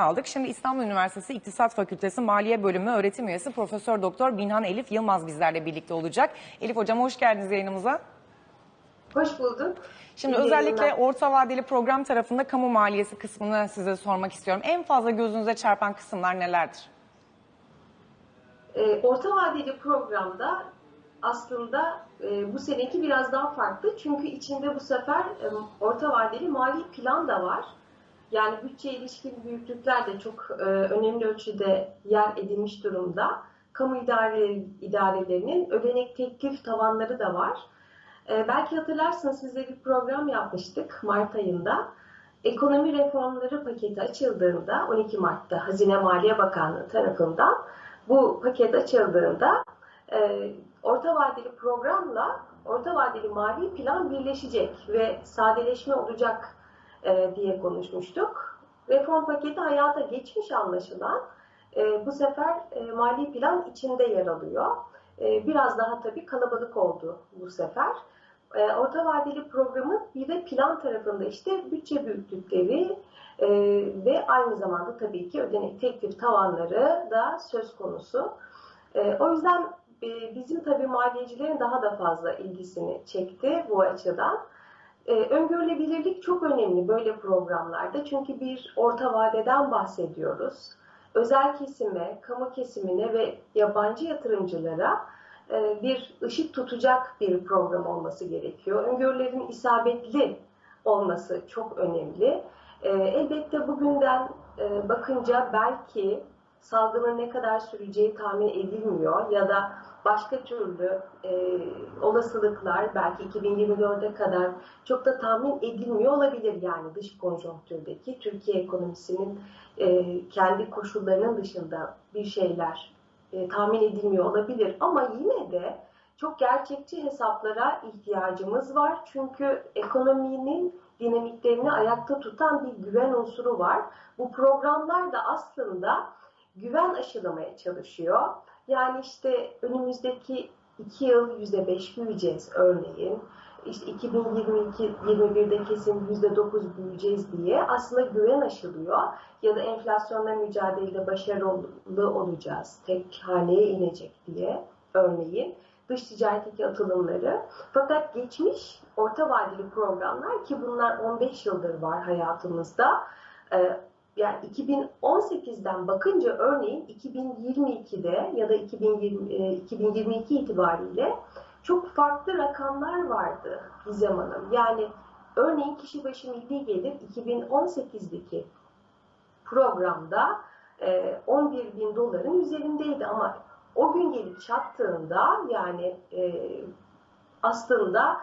aldık. Şimdi İstanbul Üniversitesi İktisat Fakültesi Maliye Bölümü öğretim üyesi Profesör Doktor Binhan Elif Yılmaz bizlerle birlikte olacak. Elif hocam hoş geldiniz yayınımıza. Hoş bulduk. Şimdi İyi özellikle yayınlar. orta vadeli program tarafında kamu maliyesi kısmını size sormak istiyorum. En fazla gözünüze çarpan kısımlar nelerdir? Ee, orta vadeli programda aslında e, bu seneki biraz daha farklı. Çünkü içinde bu sefer e, orta vadeli mali plan da var. Yani bütçe ilişkin büyüklükler de çok e, önemli ölçüde yer edinmiş durumda. Kamu idare, idarelerinin ödenek teklif tavanları da var. E, belki hatırlarsınız size bir program yapmıştık Mart ayında. Ekonomi reformları paketi açıldığında 12 Mart'ta Hazine Maliye Bakanlığı tarafından bu paket açıldığında e, orta vadeli programla orta vadeli mali plan birleşecek ve sadeleşme olacak e, diye konuşmuştuk. Reform paketi hayata geçmiş anlaşılan e, bu sefer e, mali plan içinde yer alıyor. Biraz daha tabii kalabalık oldu bu sefer. Orta vadeli programın bir de plan tarafında işte bütçe büyüklükleri ve aynı zamanda tabii ki ödenek teklif tavanları da söz konusu. O yüzden bizim tabii maliyecilerin daha da fazla ilgisini çekti bu açıdan. E, öngörülebilirlik çok önemli böyle programlarda çünkü bir orta vadeden bahsediyoruz. Özel kesime, kamu kesimine ve yabancı yatırımcılara e, bir ışık tutacak bir program olması gerekiyor. Öngörülerin isabetli olması çok önemli. E, elbette bugünden e, bakınca belki salgının ne kadar süreceği tahmin edilmiyor ya da başka türlü e, olasılıklar belki 2024'e kadar çok da tahmin edilmiyor olabilir yani dış konjonktürdeki Türkiye ekonomisinin e, kendi koşullarının dışında bir şeyler e, tahmin edilmiyor olabilir ama yine de çok gerçekçi hesaplara ihtiyacımız var çünkü ekonominin dinamiklerini ayakta tutan bir güven unsuru var. Bu programlar da aslında güven aşılamaya çalışıyor. Yani işte önümüzdeki iki yıl yüzde beş büyüyeceğiz örneğin. İşte 2022-21'de kesin yüzde dokuz büyüyeceğiz diye aslında güven aşılıyor. Ya da enflasyonla mücadelede başarılı olacağız. Tek haneye inecek diye örneğin dış ticaretteki atılımları. Fakat geçmiş orta vadeli programlar ki bunlar 15 yıldır var hayatımızda. Yani 2018'den bakınca örneğin 2022'de ya da 2020, e, 2022 itibariyle çok farklı rakamlar vardı Gizem Hanım. Yani örneğin kişi başı milli gelir 2018'deki programda e, 11 bin doların üzerindeydi ama o gün gelip çattığında yani e, aslında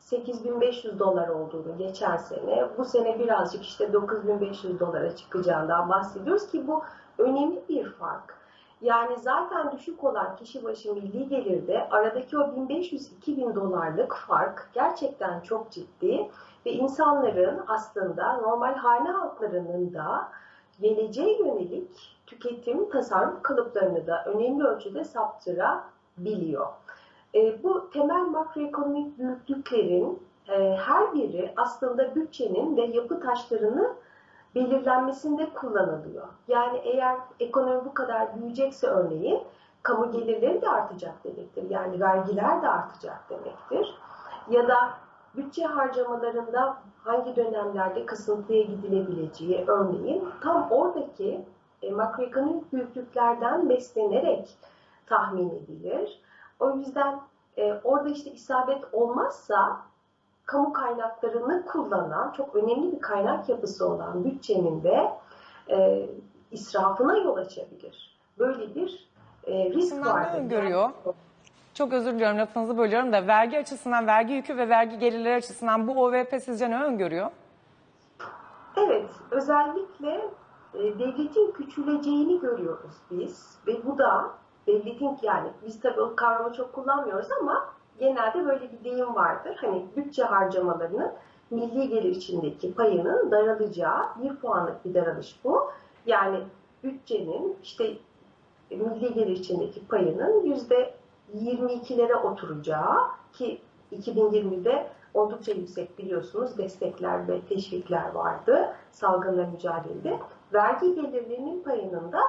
8500 dolar olduğunu geçen sene, bu sene birazcık işte 9500 dolara çıkacağından bahsediyoruz ki bu önemli bir fark. Yani zaten düşük olan kişi başı milli gelirde aradaki o 1500-2000 dolarlık fark gerçekten çok ciddi ve insanların aslında normal hane halklarının da geleceğe yönelik tüketim, tasarruf kalıplarını da önemli ölçüde saptırabiliyor. E, bu temel makroekonomik büyüklüklerin e, her biri aslında bütçenin ve yapı taşlarını belirlenmesinde kullanılıyor. Yani eğer ekonomi bu kadar büyüyecekse örneğin kamu gelirleri de artacak demektir. Yani vergiler de artacak demektir. Ya da bütçe harcamalarında hangi dönemlerde kısıntıya gidilebileceği örneğin tam oradaki e, makroekonomik büyüklüklerden beslenerek tahmin edilir. O yüzden e, orada işte isabet olmazsa kamu kaynaklarını kullanan çok önemli bir kaynak yapısı olan bütçenin de e, israfına yol açabilir. Böyle bir e, risk var. öngörüyor? Çok özür diliyorum lafınızı bölüyorum da vergi açısından, vergi yükü ve vergi gelirleri açısından bu OVP sizce ne öngörüyor? Evet, özellikle e, devletin küçüleceğini görüyoruz biz ve bu da devletin yani biz tabii o kavramı çok kullanmıyoruz ama genelde böyle bir deyim vardır. Hani bütçe harcamalarının milli gelir içindeki payının daralacağı bir puanlık bir daralış bu. Yani bütçenin işte milli gelir içindeki payının yüzde 22'lere oturacağı ki 2020'de oldukça yüksek biliyorsunuz destekler ve teşvikler vardı salgınla mücadelede. vergi gelirlerinin payının da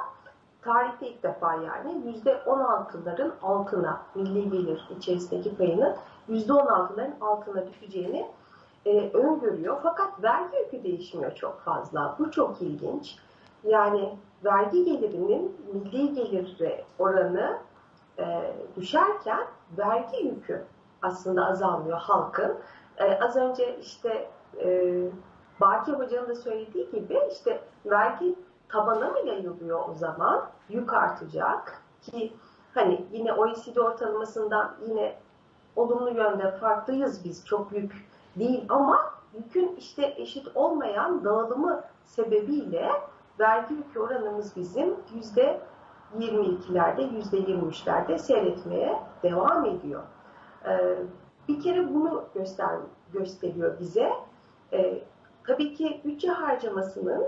tarihte ilk defa yani %16'ların altına milli gelir içerisindeki payının %16'ların altına düşeceğini e, öngörüyor. Fakat vergi yükü değişmiyor çok fazla. Bu çok ilginç. Yani vergi gelirinin milli gelire oranı e, düşerken vergi yükü aslında azalmıyor halkın. E, az önce işte e, Baki Hoca'nın da söylediği gibi işte vergi tabana mı yayılıyor o zaman? Yük artacak ki hani yine OECD ortalamasından yine olumlu yönde farklıyız biz. Çok yük değil ama yükün işte eşit olmayan dağılımı sebebiyle vergi yükü oranımız bizim yüzde 22'lerde, yüzde 23'lerde seyretmeye devam ediyor. Ee, bir kere bunu göster gösteriyor bize. Ee, tabii ki bütçe harcamasının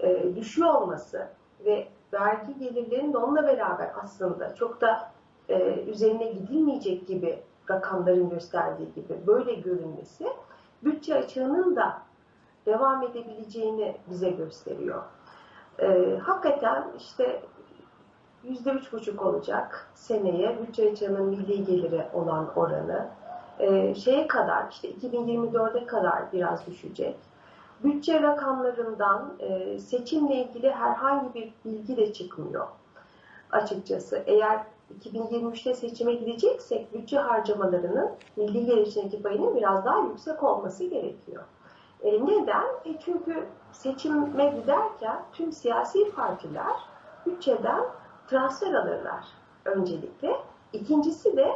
e, düşüyor olması ve vergi gelirlerinin onunla beraber aslında çok da e, üzerine gidilmeyecek gibi rakamların gösterdiği gibi böyle görünmesi bütçe açığının da devam edebileceğini bize gösteriyor. E, hakikaten işte yüzde üç buçuk olacak seneye bütçe açığının milli geliri olan oranı e, şeye kadar işte 2024'e kadar biraz düşecek. Bütçe rakamlarından e, seçimle ilgili herhangi bir bilgi de çıkmıyor açıkçası. Eğer 2023'te seçime gideceksek bütçe harcamalarının milli gelir içindeki payının biraz daha yüksek olması gerekiyor. E, neden? E çünkü seçime giderken tüm siyasi partiler bütçeden transfer alırlar öncelikle. İkincisi de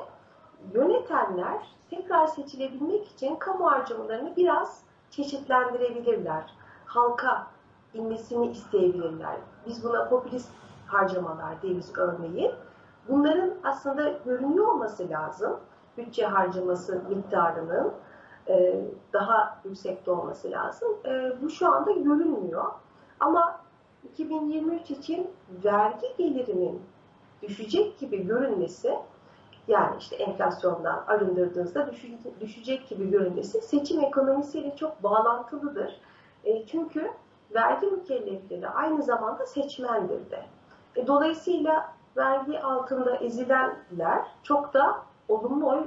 yönetenler tekrar seçilebilmek için kamu harcamalarını biraz çeşitlendirebilirler. Halka inmesini isteyebilirler. Biz buna popülist harcamalar deriz örneğin. Bunların aslında görünüyor olması lazım. Bütçe harcaması miktarının e, daha yüksekte olması lazım. E, bu şu anda görünmüyor. Ama 2023 için vergi gelirinin düşecek gibi görünmesi yani işte enflasyondan arındırdığınızda düşecek gibi görünmesi seçim ekonomisiyle çok bağlantılıdır. E, çünkü vergi mükellefleri aynı zamanda seçmendir de. E, dolayısıyla vergi altında ezilenler çok da olumlu oy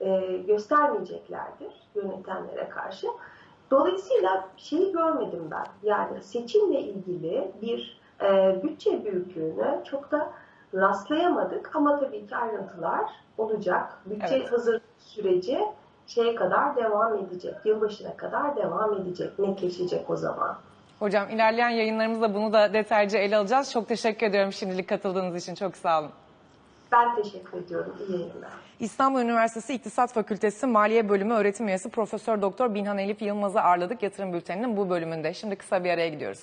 e, göstermeyeceklerdir yönetenlere karşı. Dolayısıyla şeyi görmedim ben. Yani seçimle ilgili bir bütçe büyüklüğüne çok da rastlayamadık ama tabii ki ayrıntılar olacak. Bütçe Evet. hazır süreci şeye kadar devam edecek. Yılbaşına kadar devam edecek. Netleşecek o zaman. Hocam ilerleyen yayınlarımızda bunu da detaylıca ele alacağız. Çok teşekkür ediyorum şimdilik katıldığınız için. Çok sağ olun. Ben teşekkür ediyorum. İyi yayınlar. İstanbul Üniversitesi İktisat Fakültesi Maliye Bölümü öğretim üyesi Profesör Doktor Binhan Elif Yılmaz'ı ağırladık yatırım bülteninin bu bölümünde. Şimdi kısa bir araya gidiyoruz.